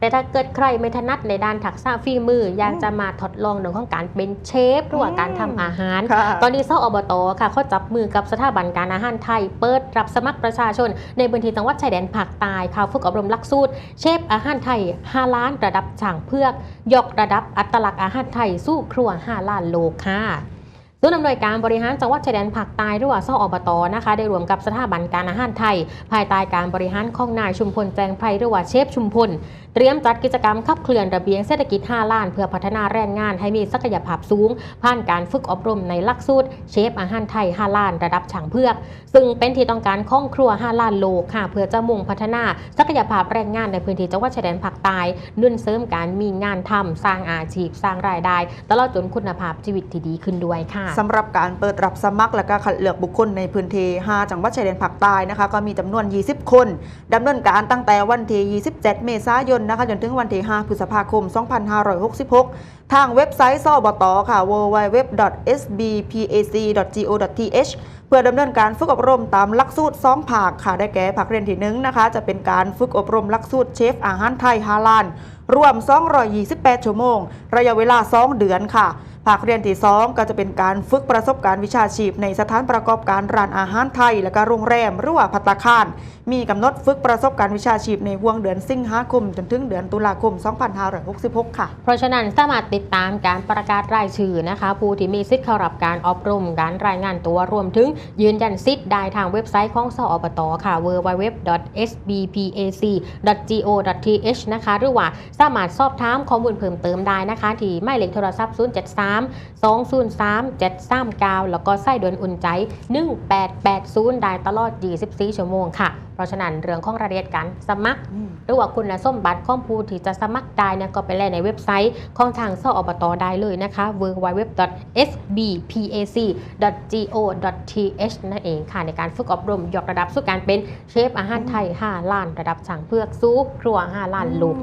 แต่ถ้าเกิดใครไม่ถนัดในด้านทักษะฝีมือ อยากจะมาทดลองเรื่องของการเป็นเชฟหรือว่าการทำอาหารค่ะตอนนี้เซาอบตค่ะเขาจับมือกับสถาบันการอาหารไทย เปิดรับสมัครประชาชน ในพื้นที่จังหวัดชายแดนภาคใต้ข่าวฝึกอบรมหลักสูตรเชฟอาหารไทย5ล้านระดับช่างเพือก ยกระดับอัตลักษณ์อาหารไทยสู้ครัว5ล้านโลค่ะศูนย์อำนวยการบริหารจังหวัดชายแดนภาคใต้หรือว่าซออบตนะคะ ได้รวมกับสถาบันการอาหารไทย ภายใต้การบริหารของนายชุมพลแจงไพรหรือว่าเชฟชุมพลเตรียมจัดกิจกรรมขับเคลื่อนระเบียงเศรษฐกิจ 5 ล้าน เพื่อพัฒนาแรงงานให้มีศักยภาพสูง ผ่านการฝึกอบรมในหลักสูตรเชฟอาหารไทย 5 ล้าน ระดับช่างเพือก ซึ่งเป็นที่ต้องการของครัว 5 ล้านโลกค่ะเพื่อจะมุ่งพัฒนาศักยภาพแรงงานในพื้นที่จังหวัดชายแดนภาคใต้นุ่นเสริมการมีงานทำสร้างอาชีพสร้างรายได้ ตลอดจนคุณภาพชีวิตที่ดีขึ้นด้วยค่ะสำหรับการเปิดรับสมัครและก็คัดเลือกบุคคลในพื้นที่ 5 จังหวัดชายแดนภาคใต้นะคะก็มีจำนวน 20 คนดำเนินการตั้งแต่วันที่ 27 เมษายนนะคะจนถึงวันที่ 5 พฤษภาคม 2566 ทางเว็บไซต์สบตค่ะ www.sbpac.go.th เพื่อดำเนินการฝึกอบรมตามหลักสูตร2ภาคค่ะได้แก่ภาคเรียนที่1นะคะ จะเป็นการฝึกอบรมหลักสูตรเชฟอาหารไทยฮาลานรวม 228 ชั่วโมง ระยะเวลา 2 เดือนค่ะ ภาคเรียนที่2ก็จะเป็นการฝึกประสบการณ์วิชาชีพ ในสถานประกอบการร้านอาหารไทย และก็โรงแรมหรือว่าพัตตาคาร มีกำหนดฝึกประสบการณ์วิชาชีพในห่วงเดือนสิงหาคม จนถึงเดือนตุลาคม 2566 ค่ะ เพราะฉะนั้นสามารถติดตามการประกาศรายชื่อนะคะ ผู้ที่มีสิทธิ์เข้ารับการอบรมการรายงานตัวรวมถึงยืนยันสิทธิ์ได้ทางเว็บไซต์ของสอบตค่ะ www.sbpac.go.th นะคะหรือว่าสามารถสอบถามข้อมูลเพิ่มเติมได้นะคะที่หมายเลขโทรศัพท์ 073 203 739 แล้วก็ไส้ด่วนอุ่นใจ 1880 ได้ตลอด 24 ชั่วโมงค่ะ เพราะฉะนั้นเรื่องของรายละเอียดการสมัคร หรือว่าคุณสมบัติของผู้ที่จะสมัครได้เนี่ยก็ไปแลในเว็บไซต์ของทางสอบตได้เลยนะคะ www.sbpac.go.th นั่นเองค่ะในการฝึกอบรมยกระดับสู่การเป็นเชฟอาหารไทย 5 ล้านระดับช่างเพือกสู้ครัว 5 ล้านลูก